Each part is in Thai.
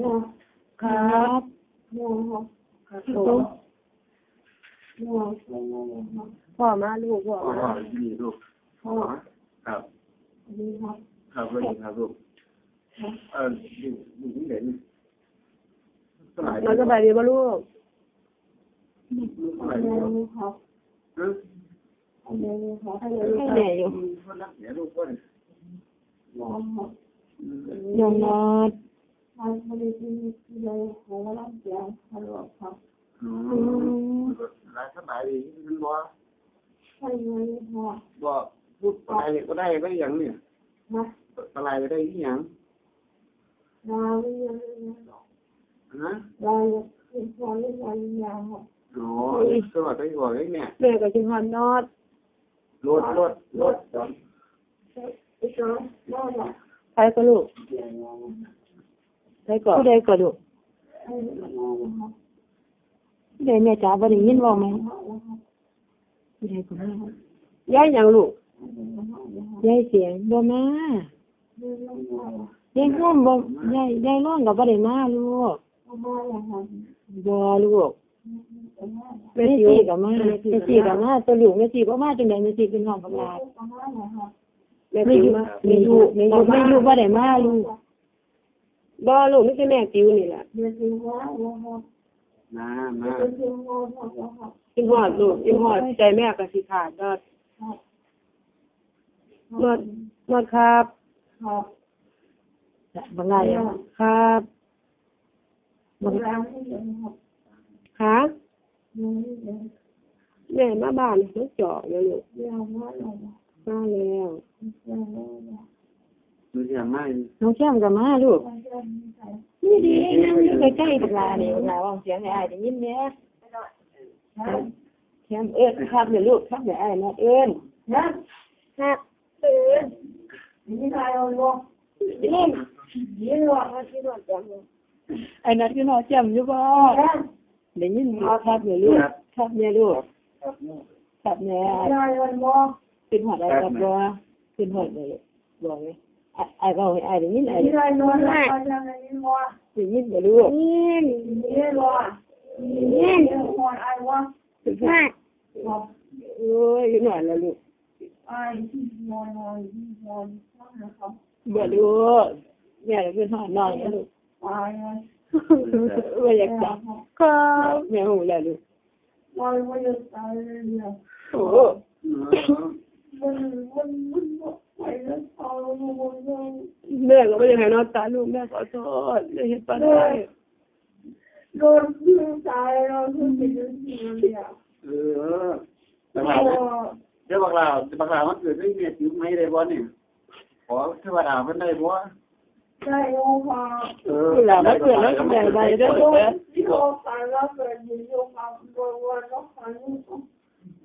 ครับเนี่ยครับครับเนี่ยเนี่ยครับพ่อมาลูกพ่อพ่อมานี่ลูกพ่อครับดีครับครับสวัสดีครับลูกเอออยู่อยู่ที่ไหนเราสบายดีป่ะลูกสมัยนนี้นี้ครับเอออันครับให้แม่อยู่คนรักเนี่ยลูกคนยอมครับยองนอด หลครับอืมหลายสมัยดีมันบ่ใช่ไหมครับบ่พูดอะไรก็ได้ได้อย่างเนี่ยนะอะไรก็ได้ที่อย่างดาวเรียนะดาวเรียนพอเรียนอะไรอย่างครับอ๋อสวัสดีบ่ได้เนี่ยแม่ก็จิงฮอนนอดรถรถรถไอ้ตัวน้องอะใครก็ลูก เรียนน้องใครก็ผู้ใดก็ลูกไอ้น้องครับผู้ใดแม่จ๋าบ่ได้ยินบ่ไหมครับผู้ใดก็แม่ยายหยังลูกยายเสียงบ่มาเรียนน้องอะยายร่วมบ่ยายยายร้องก็บ่ได้มาลูกพ่อแม่ครับบ่ลูกแม่แม่สิก็มาแม่สิก็มาตัวลูกแม่สิบ่มาจังได๋แม่สิเป็นห้องกับลาพ่อแม่ครับแม่สิมาแม่อยู่แม่อยู่แม่อยู่บ่ได้มาลูก บ่ลูกนี่คือแม่จิ๋วนี่ล่ะเรียนจริงว่าครับมามาเรียนจริงว่าครับจิงฮอดลูกจิงฮอดใจแม่ก็สิขาดดอดนอดนอดครับครับบ่ไงครับโรงแรมที่เรียนครับค่ะเรียนที่เรียนแม่มาบ้านลูกเจาะแล้วลูกเรียนว่าอะไรมาแล้ว เรียนว่าอะไรดูอย่างไม่น้องแก้มก็มาลูกเรียนที่ไหนนี่ดีนั่งอยู่ใกล้ๆกับลานี่เวลาว่าเสียงให้อ้ายได้ยินแหน่ครับแก้มเอิ้นครับเดี๋ยวลูกครับเดี๋ยวอ้ายนัดเอิ้นนะครับเออนี่ใครเอาลงเล่นนี่หรอกที่นอนจังไอ้นัดอยู่นอนแจ่มอยู่บ่ได้ยินบ่ครับเดี๋ยวลูกครับแม่ลูกครับแม่ใครเอาลงขึ้นหอดได้ครับบ่ขึ้นหอดได้บ่ไงอ้าย เว้าให้อ้ได้ยินอ้ายนี่ใครนอนหลับไปยังไงนี่วได้ยินบ่ลูกนี่นี่วะนี่นี่หัวไอ้วะถึงฮะโอ้ยหน่อยแล้วลูกไอ้ที่นอนนอนนอนนะครับบ่ลูกแม่เป็นหอนอนลูกไอ้ว่าอยากจับครับแม่หูแล้วลูกวันวันจะตายเลยเนี่ยโอ้ แม่ก็ไม่ได้ให้นอนตาลูกแม่ขอโทษเลยเห็นปะได้โดนพึ่งตายเราพึ่งไปจนทีเนี่ยเออแต่ว่าเดี๋ยวบักลาบักลามันเกิดได้เมียจิ๋วไหมได้บ่เนี่ยขอเทวดาเพิ่นได้บ่ใช่โอ้ค่ะเออเวลามันเกิดแล้วแม่ไปได้ลูกที่โอ้ตายแล้วเกิดอยู่โยมมาโดนวันแล้วฝันเออเมียจิ๋วได้ไหมได้เคยบอกผมไหมเด้อพอ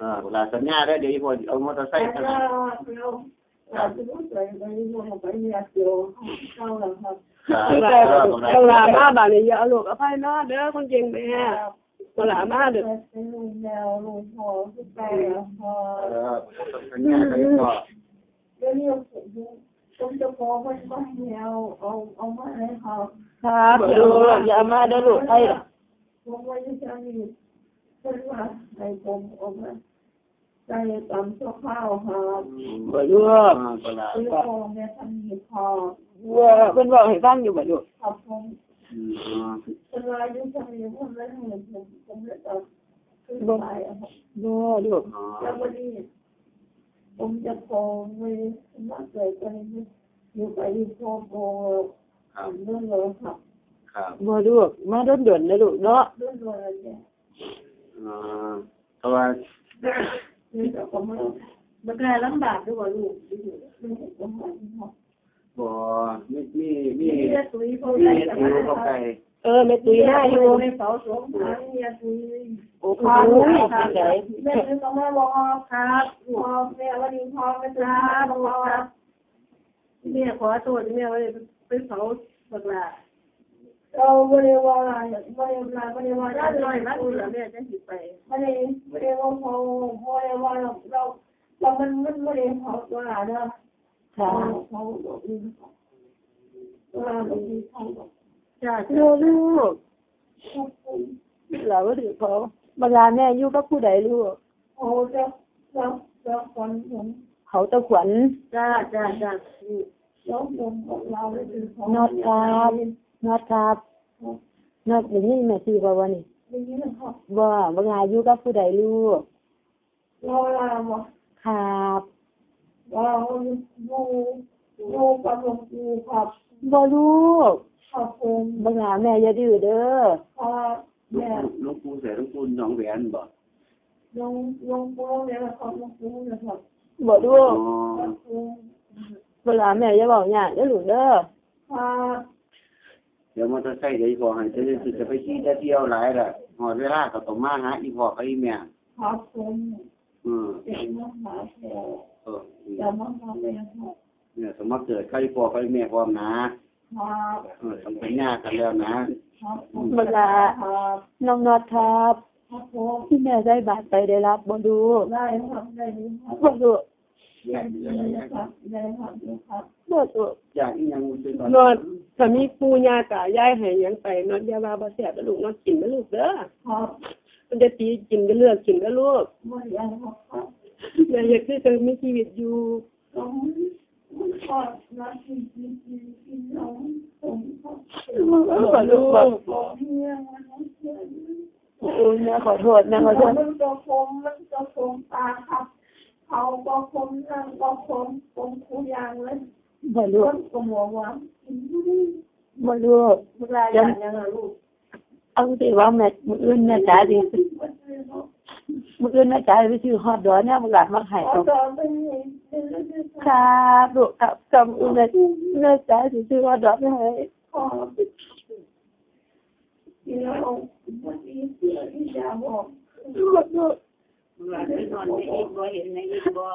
ด้แต่ว่าบักลาสัญญาพอได้ว่าสามารถเกิดได้บอกให้เมียจิ๋วไหมครับผมก็ขอขอจะมาเกิดหัวเออสมมติเกิดใส่พอติวก็อีเมลอีพอผมเนี่ยครับเออเวลาสัญญาได้เดี๋ยวอีพอเอามอเตอร์ไซใช่ค์คกัรันบเราเราจะรู้สึกไปไปเนี่ยเกี่ยวเข้าแล้วครับเวลามาบานนี่อย่าเอาลูกอภัยนะเด้อคนเก่งแม่เวลามาเด้อเป็นลุงแนวลุงพอที่ไปพอเออสัญญาได้ก็เดี๋ยวนี้ผมผมจะพอมันก็แนวเอาเอามาให้เขาครับลูกอย่ามาเด้อลูกไอ้ผมว่าจะมีเป็นว่าในผมออกมาใจต่ำชั่วข้าวครับบ่ลูกเวลาคือพอเนี่ยทำมีพอว่าเพิ่นบอกให้ฟังอยู่บ่ลูกครับผมเป็นว่ายุ่งทำอยู่ผมไม่ให้ผมผมเลยจะขึ้นไปครับบ่ลูกแล้ววันนี้ผมจะพอไม่มาเกิดไรอยู่ไปที่พ่อโบครับเรื่องเลยครับครับบ่ลูกมาด่วนๆนะลูกเนาะเรื่องเลยเนี่ยอ่า เพราะว่านี่แต่ผมมันมันกลายลำบากด้วยว่าลูกบ่มีมีมีมีตุ้ยเขามีได้เฮ็ดแต่อยู่มาไปเออแม่ตุ้ยหน้าอยู่ในเสาสองหางเนี่ยตุ้ยโอ้โหไหนแม่ก็มาบอกครับพอแม่วันนี้พอไม่จ้าบอกว่าแม่ขอโทษแม่ว่าเป็นเสาบักลา เราไม่ได้ว่าไม่ได้ว่าไม่ได้ว่าได้เลยนะคุณแม่จะหิไปไม่ได้ไม่ได้ว่าพอพอได้ว่าเราเราเรามันมันไม่ได้พอตัวเนาะค่ะเขาบอกนี่ว่าบางทีเขาบอกจ้าลูกลูกเราก็ถือเขาเวลาแม่อยู่กับผู้ใดลูกเขาจะจะจะคนผมเขาตะขวัญจ้าจ้าจ้าล้วผมของเราเลยคือของนอดครับ นอดครับนอดอย่างนี้แม่ชื่อกว่านนี้อย่าบว่าเวลาอยู่กับผู้ใดลูกราลาบอกครับเราดูดูกับหลวงปู่ครับบ่ลูกขอบคุณเวลาแม่อย่าดื้อเด้อครับแม่หลวงปู่เสหลวงปู่หนองแหวนบ่ลงลงปู่เนี่ยครับลงปู่นะครับบ่ลูอ๋กอขอบคุณเวลาแม่อย่าบอกหยาเด้อลูกเด้อครับ เดี๋ยวมอเตอร์ไซค์เดี๋ยวอีพอให้เจะได้จะไปขี่จะเที่ยวหลายล่ะหอดเวลาก็ต้องมาหาอีพอกับอีแม่ขอบคุณอืมเด็กมหาแถวเออจะมาทำเลยครับเนี่ยสมมติเกิดใครพ่อใครแม่พร้อมนะครับเออต้องเป็นญาติกันแล้วนะครับผมเวลาครับน้องนอดครับครับผมที่แม่ได้บาดไปได้รับบ่ดูได้ครับได้ครับ บ่ดู ยกได้ครับไรับได้ครับบ่ดูอยากอีหยังซื้อก่อนนอนถ้ามีปูยาตายายให้ยังไปนอนยาว่าบ่แซ่บลูกนอนกินนะลูกเด้อครับมันจะตีกินก็เลือกกินนะลูกไม่ได้ครับครับอย่าอยากที่จะมีชีวิตอยู่ต้องขอรักที่ที่ที่ที่น้องผมครับบ่ลูกบ่ผมเพียงวันนั้นเพียงโอ้ยแม่ขอโทษแม่ขอโทษมันก็คมมันก็คมตาครับ เขาก็คมนั่งก็คมคมทุกอย่างเลยบ่ลูต้กนก็หัวหวานบ่ลูกเวลาอย่างยังลูกเอาสิว่าแม่มื้ออื่นแม่จ๋าสิมื้ออื่นแม่จ๋าไปซื้อฮอทดอกเนี่ยบ่หลานมาให้ขอเอาตอนเป็นเป็นเรื่องครับลูกครับจำมื้อแม่แม่จ๋าสิซื้อฮอทดอกให้ขอที่เราวันนี้เพื่อที่จะบอกลูก ลูกว่าได้นอนในอีกบ่เห็นในอีกบ่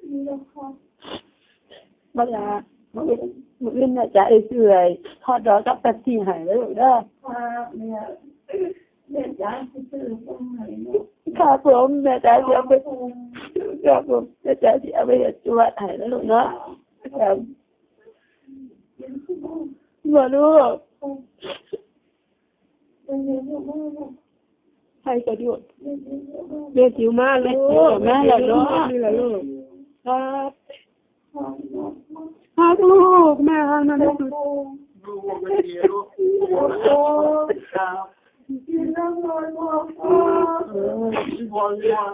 ที่เราขอบ่ลามื้ออื่นมื้ออื่นแม่จ๋าไปซื้อไอ้ฮอทดอกกับแป๊บซี่ให้แล้วเด้อครับเนี่ยเด็กยาซื้อผมให้เนาะครับผมแม่จ๋าสิเอาไปครับผมแม่จ๋าสิเอาไปเฮ็ดจวดให้แล้วลูกเนาะครับเป็นผู้บอกบ่ลูก ผมเป็นเรื่องของผม ให้ก็อยู่เป็นเรื่องของผมเรียกจิวมาลูกแม่ล่ะเนาะนี่ล่ะลูกครับความรักครับลูกแม่ให้มันขได้องสุดผมดูว่าไม่ดีลูกโอ้ครับกินแล้วนอนบอกพ่อเออที่พ่อเรียก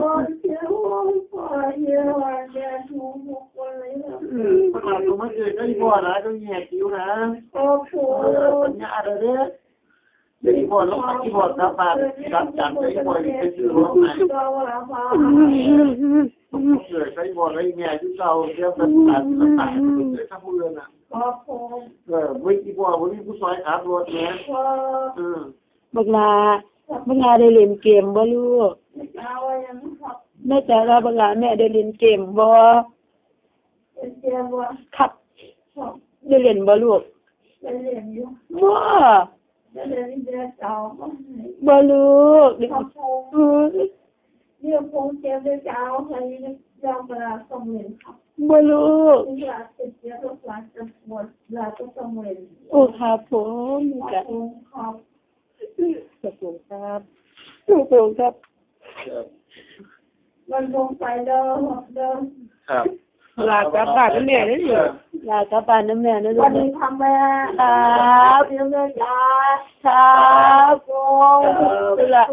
นอนเสียว่าพ่อเยอะว่าแกทุกทุกคนะประกาศตัวมันเกิดก็อีพ่อนะต้องแยกคิวนะโอ้โหเออปัญญาอเด้อเดี๋ย อีพ่อลงอีพ่อกลับบ้านกลับจากไปอีพ่อไปซื้อรถใหม่ก็ว่าพ่อเกิดไปบ่ได้แม่ที่เก่าเดี๋ยวมันตัดมันตัดเกิดทั้งเมืองอะขอบคุณเออไม่กี่พ่อบ่มีผู้ซอยขับรถแม่พ่อเออบักลาบักลาได้เล่นเกมบ่ลูกเอาอย่างครับแม่จ๋าว่าบักลาแม่ได้เล่นเกมบ่เป็นเจ้าว่าครับชอบได้เล่นบ่ลูกเป็นเรียนอยู่บ่ เป็นเรียนเดียวเจ้าก็ให้บ่ลูกเด็กขอบคุณอือเดี๋ยวคงเจ้าเจ้าให้เจ้าเวลาส่งเงินครับบ่ลูกเวลาเสร็จเดี๋ยวรถหลาจะหมดเวลาก็ส่งเงินโอ้ครับผมขอจ้ะบคุณครับขอบคุณครับขอบคุณครับมันลงไปเดิมเดิมครับ ลากลับบ้านนะแม่เด้นี่ลากลับบ้านนะแม่นะลูวันนี้ทำแม่ครับยังไม่ยาครับโกงตัวครับ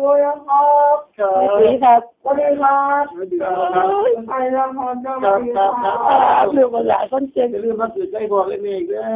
สวัสดีครับวันดีครับไปแล้วครับครับลูกหลานคนเก่งอย่าลืมมาสืบใจบอกเลยเมฆนะ